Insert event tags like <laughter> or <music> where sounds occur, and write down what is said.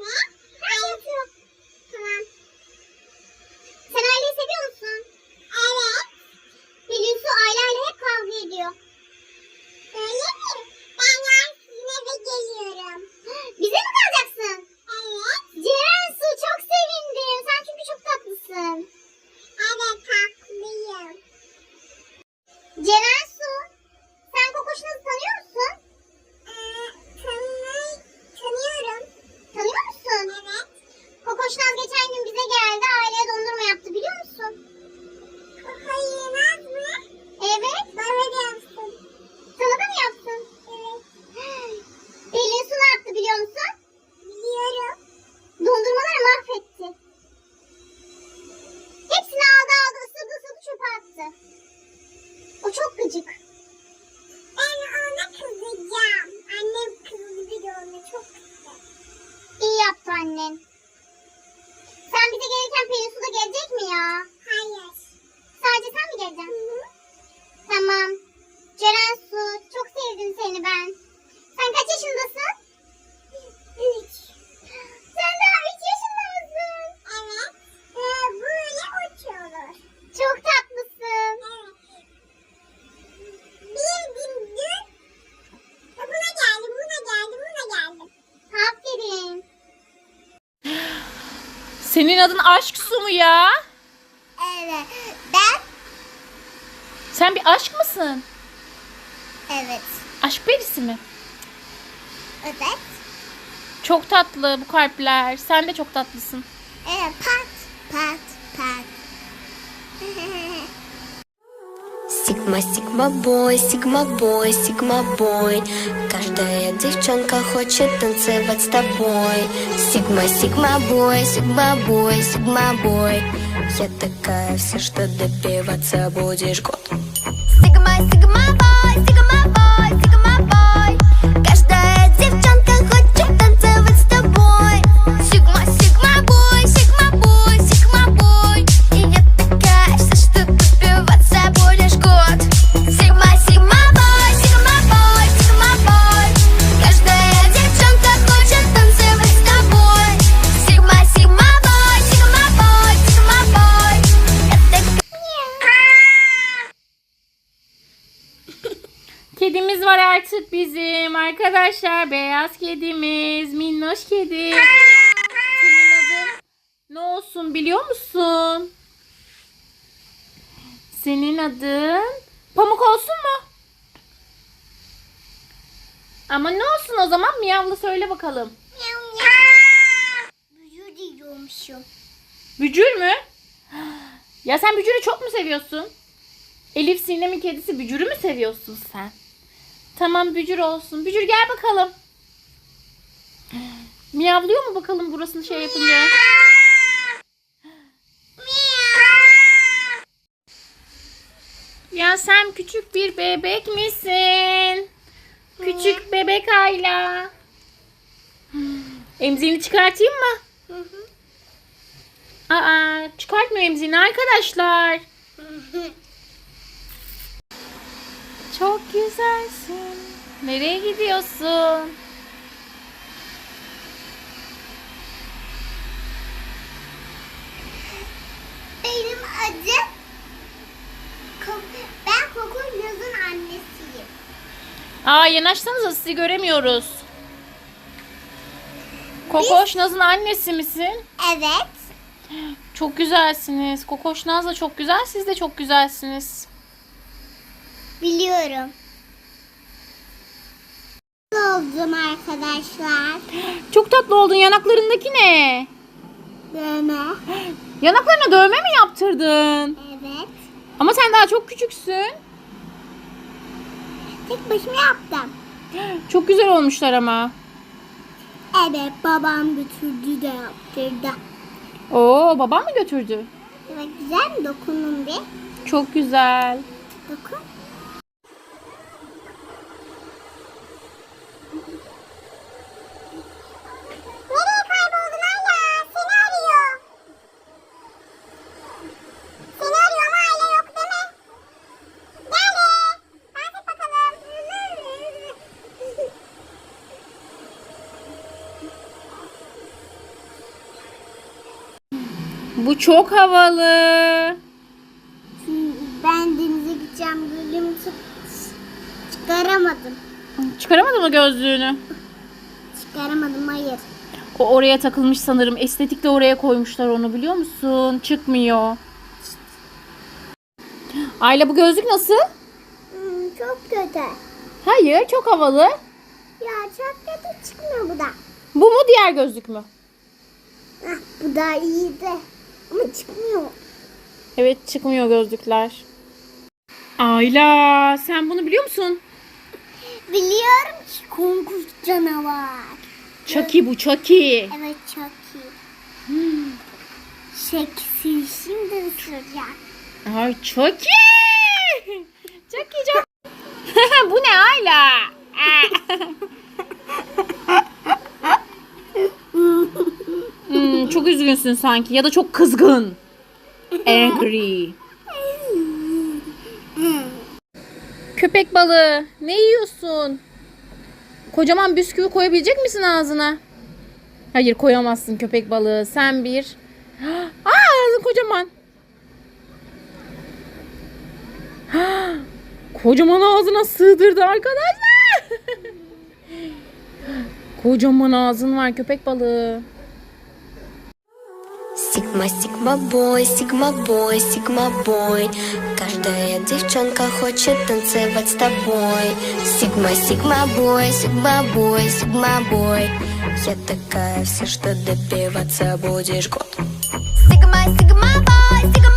mu? Tamam. Sen aileyi seviyor musun? Evet. Hulusi aileyle hep kavga ediyor. Öyle mi? Ben yarın sizinle de geliyorum. Bize mi Senin adın aşk su mu ya? Evet. Ben? Sen bir aşk mısın? Evet. Aşk perisi mi? Evet. Çok tatlı bu kalpler. Sen de çok tatlısın. Evet. Pat, pat, Сигма, сигма бой, сигма бой, сигма бой. Каждая девчонка хочет танцевать с тобой. Сигма, сигма бой, сигма бой, сигма бой. Я такая вся, что добиваться будешь год. Kedimiz var artık bizim arkadaşlar. Beyaz kedimiz, minnoş kedi. Senin adın ne olsun biliyor musun? Senin adın Pamuk olsun mu? Ama ne olsun o zaman miyavla söyle bakalım. Büyü diyormuşum. Bücür mü? <gasps> Ya sen Bücür'ü çok mu seviyorsun? Elif Sinem'in kedisi Bücür'ü mü seviyorsun sen? Tamam Bücür olsun. Bücür gel bakalım. Miyavlıyor mu bakalım burasını şey yapınca? Ya sen küçük bir bebek misin? Küçük bebek Ayla. Emziğini çıkartayım mı? Aa, çıkartmıyor emziğini arkadaşlar. Çok güzelsin. Nereye gidiyorsun? Benim adım ben Kokun Yaz'ın annesiyim. Aa yanaşsanıza sizi göremiyoruz. Kokoş Naz'ın annesi misin? Evet. Çok güzelsiniz. Kokoş Naz da çok güzel. Siz de çok güzelsiniz. Biliyorum. Oldum arkadaşlar. Çok tatlı oldun. Yanaklarındaki ne? Dövme. Yanaklarına dövme mi yaptırdın? Evet. Ama sen daha çok küçüksün. Tek başıma yaptım. Çok güzel olmuşlar ama. Evet babam götürdü de yaptırdı. Oo babam mı götürdü? Evet güzel mi dokunun bir? Çok güzel. Dokun. Bu çok havalı. Ben denize gideceğim. Gülüm çıkaramadım. Çıkaramadın mı gözlüğünü? Çıkaramadım hayır. O oraya takılmış sanırım. Estetikle oraya koymuşlar onu biliyor musun? Çıkmıyor. Ayla bu gözlük nasıl? Hmm, çok kötü. Hayır çok havalı. Ya çok kötü çıkmıyor bu da. Bu mu diğer gözlük mü? Ah, bu da iyiydi. Ama çıkmıyor. Evet çıkmıyor gözlükler. Ayla sen bunu biliyor musun? Biliyorum ki konkuş canavar. Chucky bu Chucky. Evet iyi. Hmm. Şeksi şimdi ısıracak. Ay Chucky. İyi çok. <laughs> Bu ne Ayla? <laughs> <laughs> Hmm, çok üzgünsün sanki ya da çok kızgın. <laughs> Angry. Köpek balığı ne yiyorsun? Kocaman bisküvi koyabilecek misin ağzına? Hayır koyamazsın köpek balığı. Sen bir. <gasps> Aa ağzın kocaman. <gasps> Kocaman ağzına sığdırdı arkadaşlar. <laughs> Kocaman ağzın var köpek balığı. Сигма, сигма, бой, сигма, бой, сигма, бой. Каждая девчонка хочет танцевать с тобой. Сигма, сигма, бой, сигма, бой, сигма, бой. Я такая вся, что добиваться будешь год. Sigma, sigma boy.